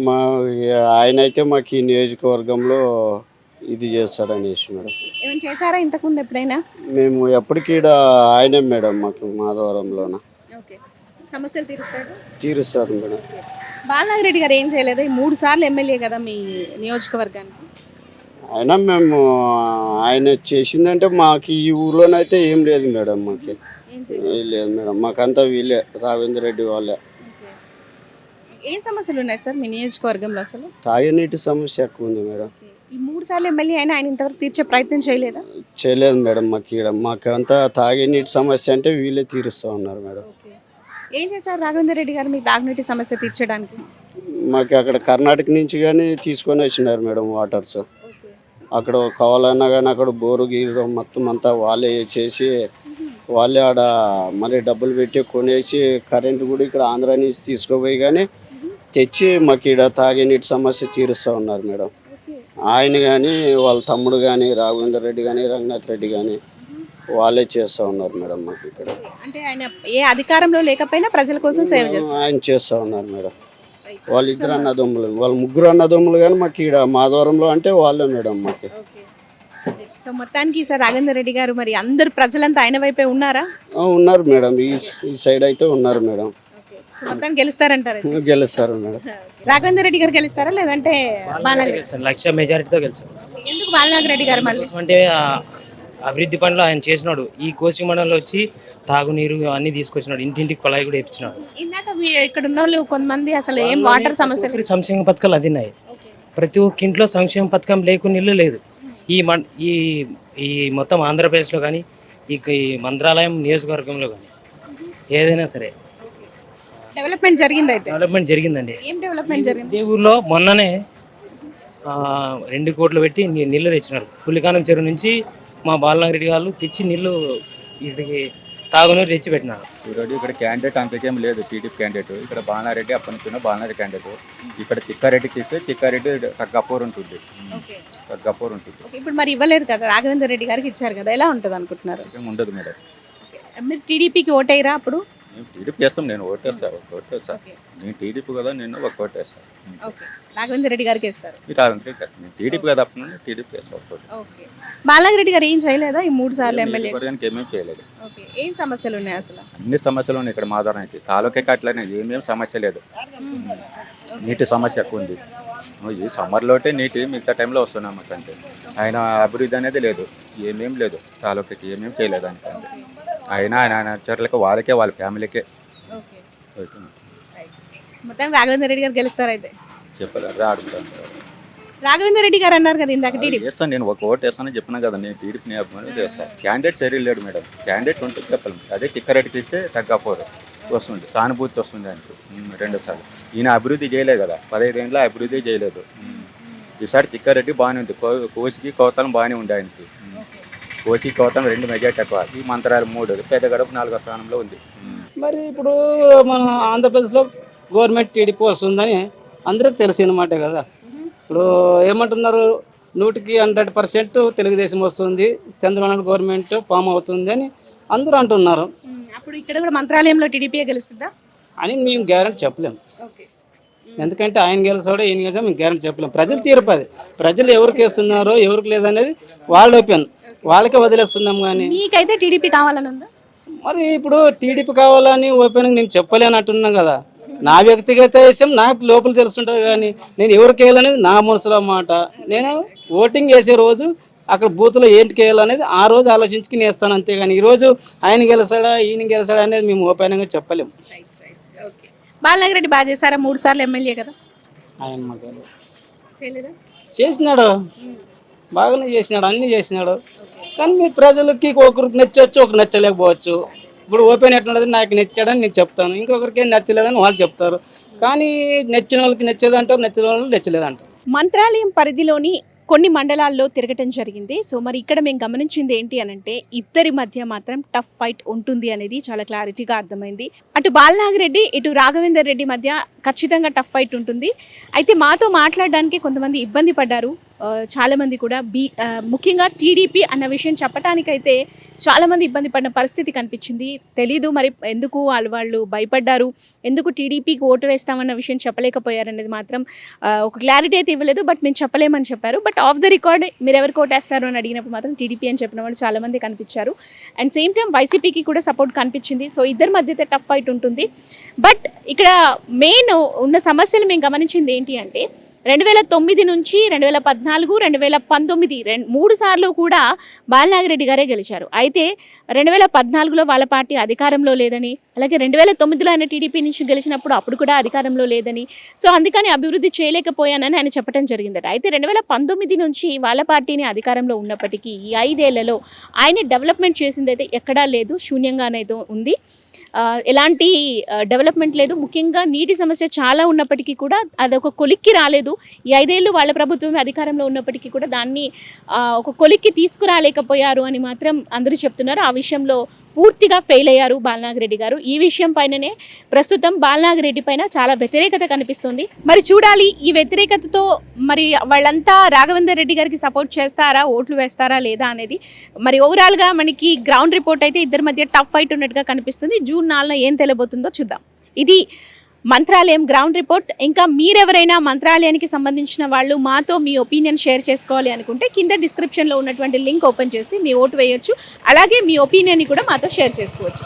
మా ఆయన అయితే మాకు ఈ నియోజకవర్గంలో ఇది చేస్తాడనేసి మేడం. ఏమైనా చేశారా ఇంతకుముందు ఎప్పుడైనా? మేము ఎప్పటికీడ ఆయనే మేడం మాకు మాధవరంలోన. ఓకే. సమస్యలు తీరుస్తాడు? తీరుస్తారు మేడం. బాలనాగర్ రెడ్డి గారు ఏం చేయలేదు? ఈ మూడు సార్లు ఎమ్మెల్యే కదా మీ నియోజకవర్గానికి. అయినా మేము ఆయన చేసిందంటే మాకు ఈ ఊర్లోనైతే ఏం లేదు మేడం మాకు. ఏం లేదు మేడం. మాకంతా వీళ్ళే రాఘవేంద్ర రెడ్డి వాళ్ళే. ఏం సమస్యలు ఉన్నాయి సార్ మీ నియోజకవర్గంలో అసలు? తాగే నీటి సమస్య ఎక్కువ ఉంది మేడం. ఈ మూడు సార్లు ఎమ్మెల్యే అయినా ఆయన ఇంతవరకు తీర్చే ప్రయత్నం చేయలేదా? చేయలేదు మేడం మాకు ఈడ మాకంతా తాగే నీటి సమస్య అంటే వీళ్ళే తీరుస్తూ ఉన్నారు మేడం. ఏం చేశారు రాఘవేంద్ర రెడ్డి గారు మీ తాగునీటి సమస్య తీర్చడానికి? మాకు అక్కడ కర్ణాటక నుంచి కానీ తీసుకొని వచ్చినారు మేడం వాటర్స్. అక్కడ కావాలన్నా కానీ అక్కడ బోరు గీరు మొత్తం అంతా వాళ్ళే చేసి వాళ్ళే ఆడ మరి డబ్బులు పెట్టి కొనేసి కరెంట్ కూడా ఇక్కడ ఆంధ్ర నుంచి తీసుకుపోయి కానీ తెచ్చి మాకు ఇక్కడ తాగే నీటి సమస్య తీరుస్తూ ఉన్నారు మేడం. ఆయన కానీ వాళ్ళ తమ్ముడు కానీ రాఘవేంద్ర రెడ్డి కానీ రంగనాథ్ రెడ్డి కానీ వాళ్ళే చేస్తూ ఉన్నారు మేడం మాకు ఇక్కడ అంటే ఆయన ఏ అధికారంలో లేకపోయినా ప్రజల కోసం సేవ చేస్తారు. ఆయన చేస్తూ ఉన్నారు మేడం. వాళ్ళిద్దరు అన్నదమ్ములు వాళ్ళ ముగ్గురు అన్నదమ్ములు కానీ మాకు ఇక్కడ మాధవరంలో అంటే వాళ్ళే మేడం మాకు. సో మొత్తానికి ఈసారి రాఘవేంద్ర రెడ్డి గారు మరి అందరు ప్రజలంతా ఆయన వైపే ఉన్నారా? ఉన్నారు మేడం. ఈ ఈ సైడ్ అయితే ఉన్నారు మేడం. సో మొత్తానికి గెలుస్తారంటారు. గెలుస్తారు మేడం. రాఘవేంద్ర రెడ్డి గారు గెలుస్తారా లేదంటే బాలనాగర్ గెలుస్తాను లక్ష మెజారిటీతో గెలుస్తాను ఎందుకు బాలనాగర్ రెడ్డి గారు మళ్ళీ? అంటే అభివృద్ధి పనులు ఆయన చేసినాడు. ఈ కోచింగ్ మండలంలో వచ్చి తాగునీరు అన్ని తీసుకొచ్చినాడు. ఇంటింటికి కొలాయి కూడా ఇప్పించినాడు ఇందాక మీ ఇక్కడ ఉన్న వాళ్ళు కొంతమంది అసలు ఏం వాటర్ సమస్యలు ఒక్కరికి సంక్షేమ పథకాలు అందినాయి ప్రతి ఒక్క ఇంట్లో సంక్షేమ పథకం లేకుండా ఇల్లు లేదు. ఈ మన్ ఈ ఈ మొత్తం ఆంధ్రప్రదేశ్లో కానీ ఈ మంత్రాలయం నియోజకవర్గంలో కానీ ఏదైనా సరే డెవలప్మెంట్ జరిగింది అయితే డెవలప్మెంట్ జరిగిందండి. ఏం డెవలప్మెంట్ జరిగింది? ఊర్లో మొన్ననే రెండు కోట్లు పెట్టి నీ- నీళ్ళు తెచ్చినారు. పులికానం చెరువు నుంచి మా బాలనగరెడ్డి వాళ్ళు తెచ్చి నీళ్ళు ఇక్కడికి తాగునీరు తెచ్చి పెట్టినారు. ఈరోజు ఇక్కడ క్యాండిడేట్ అంతకేం లేదు టీడీపీ క్యాండిడేట్. ఇక్కడ బాలనారెడ్డి అప్పనుకున్న బాలనారెడ్డి క్యాండిడేట్. ఇక్కడ తిక్కారెడ్డికి ఇస్తే తిక్కారెడ్డి గప్పూర్ ఉంటుంది. ఓకే. గప్పూర్ ఉంటుంది. ఇప్పుడు మరి ఇవ్వలేదు కదా రాఘవేంద్ర రెడ్డి గారికి ఇచ్చారు కదా ఎలా ఉంటుంది అనుకుంటున్నారు? ఉండదు మేడం. మీరు టీడీపీకి ఓటేయరా అప్పుడు? నేను టీడీపీ చేస్తాం నేను ఓటేస్తాను ఒక ఓటేస్తా నేను టీడీపీ కదా నేను ఒక ఓటేస్తాను ఓకే. రాఘవేంద్ర రెడ్డి గారికి ఇస్తారు మీరు రాదంటే నేను టీడీపీ కదా అప్పుడు టీడీపీ చేస్తాను ఒక ఓటు. ఓకే. బాలనాగరెడ్డి గారు ఏం చేయలేదా? ఈ మూడు సార్లు ఎమ్మెల్యే. నియోజకవర్గానికి ఏమేం చేయలేదు. ఓకే. ఏం సమస్యలు ఉన్నాయి అసలు? అన్ని సమస్యలు ఉన్నాయి ఇక్కడ మాదారానికి తాలూకే అట్లనే ఏమేం సమస్య లేదు. నీటి సమస్య ఎక్కువ ఉంది. ఈ సమ్మర్లోటే నీటి మిగతా టైంలో వస్తున్నాం మాకు అంతే ఆయన అభివృద్ధి అనేది లేదు. ఏమేం లేదు. తాలూకాకి ఏమేం చేయలేదు ఆయనకంటే అయినా ఆయన ఆయన చర్యలకు వాళ్ళకే వాళ్ళ ఫ్యామిలీకే. ఓకే. మొత్తం రాఘవేంద్ర రెడ్డి గారు గెలుస్తారు అయితే. చెప్పలేదు రాడుతాను రాఘవేంద్ర రెడ్డి గారు అన్నారు కదా ఇందాక టీడీపీ. చేస్తాను నేను ఒక ఓటు వేస్తానని చెప్పిన కదా నేను టీడీపీని అభిమానం చేస్తాను క్యాండిడేట్ సరి లేడు మేడం. క్యాండిడేట్ ఉంటే చెప్పలేము అదే తిక్కరెడ్డికి ఇస్తే తగ్గపోరు వస్తుంది సానుభూతి వస్తుంది ఆయనకు. ఉమ్, రెండోసారి. ఈయన అభివృద్ధి చేయలేదు కదా పదహైదు ఏళ్ళ అభివృద్ధి చేయలేదు. ఈసారి తిక్కారెడ్డి బాగానే ఉంది. కో- కోసికి కోతలం బాగానే ఉంది ఆయనకి. కోసి కోతలం రెండు మెజార్టీ ఎక్కువ ఈ మంత్రాలు మూడు. పెద్ద గడప నాలుగో స్థానంలో ఉంది. మరి ఇప్పుడు మన ఆంధ్రప్రదేశ్లో గవర్నమెంట్ టీడీపీ వస్తుందని అందరికి తెలిసిన మాటే కదా. ఇప్పుడు ఏమంటున్నారు? నూటికి హండ్రెడ్ పర్సెంట్ తెలుగుదేశం వస్తుంది. చంద్రబాబు గవర్నమెంట్ ఫామ్ అవుతుంది అని అందరూ అంటున్నారు. అప్పుడు ఇక్కడ కూడా మంత్రాలయంలో టీడీపీ గెలుస్తుందా? అని మేము గ్యారెంటీ చెప్పలేము. ఓకే. ఎందుకంటే ఆయన గెలిచాడో ఈయన గెలిచాడో మేము గ్యారెంటీ చెప్పలేము ప్రజలు తీర్పది ప్రజలు ఎవరికి వేస్తున్నారో ఎవరికి లేదనేది వాళ్ళ ఒపీనియన్. వాళ్ళకే వదిలేస్తున్నాం కానీ. మీకైతే టీడీపీ కావాలని ఉందా? మరి ఇప్పుడు టీడీపీ కావాలని ఓపెన్ నేను చెప్పలేను అంటున్నాం కదా. నా వ్యక్తిగత విషయం నాకు లోపల తెలుసుంటుంది కానీ నేను ఎవరికి వేయాలనేది నా మనసులో మాట. నేను ఓటింగ్ వేసే రోజు అక్కడ బూత్లో ఏంటికి వేయాలనేది ఆ రోజు ఆలోచించుకుని వేస్తాను అంతేగాని ఈరోజు ఆయన గెలిచాడా ఈయన గెలిచాడా అనేది మేము ఓపెన్గా చెప్పలేము బాలనగర్ రెడ్డి బాగా చేశారా? మూడు సార్లు ఎమ్మెల్యే కదా. ఆయన మాకు తెలియదు. తెలీదా? చేసినాడు. బాగానే చేసినాడు అన్నీ చేసినాడు. కానీ మీ ప్రజలకి ఒకరికి నచ్చవచ్చు ఒకరికి నచ్చలేకపోవచ్చు. ఇప్పుడు ఓపెన్ ఎట్లున్నది నాకు నచ్చాడని నేను చెప్తాను. ఇంకొకరికి ఏం నచ్చలేదని వాళ్ళు చెప్తారు. కానీ నచ్చిన వాళ్ళకి నచ్చేది అంటారు నచ్చిన వాళ్ళకి నచ్చలేదంటారు మంత్రాలయం పరిధిలోని కొన్ని మండలాల్లో తిరగటం జరిగింది. సో మరి ఇక్కడ మేము గమనించింది ఏంటి అని అంటే ఇద్దరి మధ్య మాత్రం టఫ్ ఫైట్ ఉంటుంది అనేది చాలా క్లారిటీగా అర్థమైంది. అటు బాలనాగిరెడ్డి ఇటు రాఘవేందర్ రెడ్డి మధ్య ఖచ్చితంగా టఫ్ ఫైట్ ఉంటుంది. అయితే మాతో మాట్లాడడానికి కొంతమంది ఇబ్బంది పడ్డారు. చాలామంది కూడా బీ ముఖ్యంగా టీడీపీ అన్న విషయం చెప్పడానికైతే చాలామంది ఇబ్బంది పడిన పరిస్థితి కనిపించింది. తెలీదు మరి ఎందుకు వాళ్ళు వాళ్ళు భయపడ్డారు? ఎందుకు టీడీపీకి ఓటు వేస్తామన్న విషయం చెప్పలేకపోయారనేది మాత్రం ఒక క్లారిటీ అయితే ఇవ్వలేదు. బట్ మేము చెప్పలేమని చెప్పారు. బట్ ఆఫ్ ద రికార్డ్ మీరు ఎవరికి ఓటేస్తారు అని అడిగినప్పుడు మాత్రం టీడీపీ అని చెప్పిన వాళ్ళు చాలామంది కనిపించారు. అండ్ సేమ్ టైం వైసీపీకి కూడా సపోర్ట్ కనిపించింది. సో ఇద్దరి మధ్య అయితే టఫ్ ఫైట్ ఉంటుంది. బట్ ఇక్కడ మెయిన్ ఉన్న సమస్యలు మేము గమనించింది ఏంటి అంటే రెండు వేల తొమ్మిది నుంచి రెండు వేల పద్నాలుగు రెండు వేల పంతొమ్మిది రెండు మూడు సార్లు కూడా బాలనాగిరెడ్డి గారే గెలిచారు. అయితే రెండు వేల పద్నాలుగులో వాళ్ళ పార్టీ అధికారంలో లేదని అలాగే రెండు వేల తొమ్మిదిలో ఆయన టీడీపీ నుంచి గెలిచినప్పుడు అప్పుడు కూడా అధికారంలో లేదని సో అందుకని అభివృద్ధి చేయలేకపోయానని ఆయన చెప్పడం జరిగిందట. అయితే రెండు వేల పంతొమ్మిది నుంచి వాళ్ళ పార్టీని అధికారంలో ఉన్నప్పటికీ ఈ ఐదేళ్ళలో ఆయన డెవలప్మెంట్ చేసింది అయితే ఎక్కడా లేదు శూన్యంగానైతే ఉంది. ఎలాంటి డెవలప్మెంట్ లేదు. ముఖ్యంగా నీటి సమస్య చాలా ఉన్నప్పటికీ కూడా అదొక కొలిక్కి రాలేదు. ఈ ఐదేళ్ళు వాళ్ళ ప్రభుత్వం అధికారంలో ఉన్నప్పటికీ కూడా దాన్ని ఒక కొలిక్కి తీసుకురాలేకపోయారు అని మాత్రం అందరూ చెప్తున్నారు. ఆ విషయంలో పూర్తిగా ఫెయిల్ అయ్యారు బాలనాగిరెడ్డి గారు. ఈ విషయం పైననే ప్రస్తుతం బాలనాగిరెడ్డి పైన చాలా వ్యతిరేకత కనిపిస్తుంది. మరి చూడాలి ఈ వ్యతిరేకతతో మరి వాళ్ళంతా రాఘవేందర్ రెడ్డి గారికి సపోర్ట్ చేస్తారా ఓట్లు వేస్తారా లేదా అనేది. మరి ఓవరాల్గా మనకి గ్రౌండ్ రిపోర్ట్ అయితే ఇద్దరి మధ్య టఫ్ ఫైట్ ఉన్నట్టుగా కనిపిస్తుంది. జూన్ నాలుగున ఏం తెలియబోతుందో చూద్దాం. ఇది మంత్రాలయం గ్రౌండ్ రిపోర్ట్. ఇంకా మీరెవరైనా మంత్రాలయానికి సంబంధించిన వాళ్ళు మాతో మీ ఒపీనియన్ షేర్ చేసుకోవాలి అనుకుంటే కింద డిస్క్రిప్షన్లో ఉన్నటువంటి లింక్ ఓపెన్ చేసి మీ ఓటు వేయొచ్చు. అలాగే మీ ఒపీనియన్ని కూడా మాతో షేర్ చేసుకోవచ్చు.